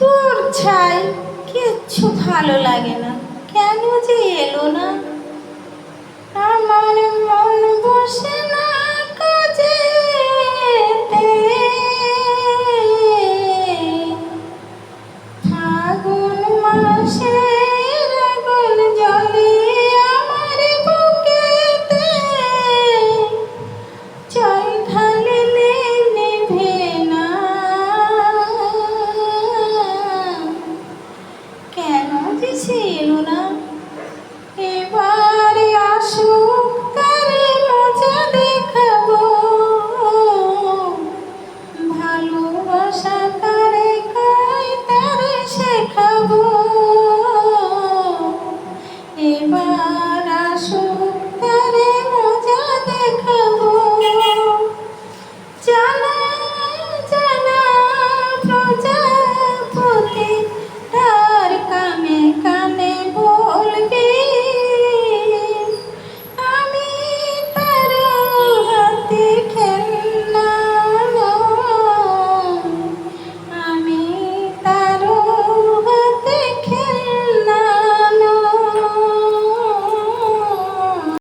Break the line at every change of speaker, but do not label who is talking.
তোর ছাই, কিচ্ছু ভালো লাগে না। কেন যে এলো না? আমার মন বসে না কাজে। ফাগুন মাসের পিছে এলো না, এবারে আসুক তারে মজা দেখাবো। ভালোবাসা তারে কায় তারে শেখাবো। এবার আসুক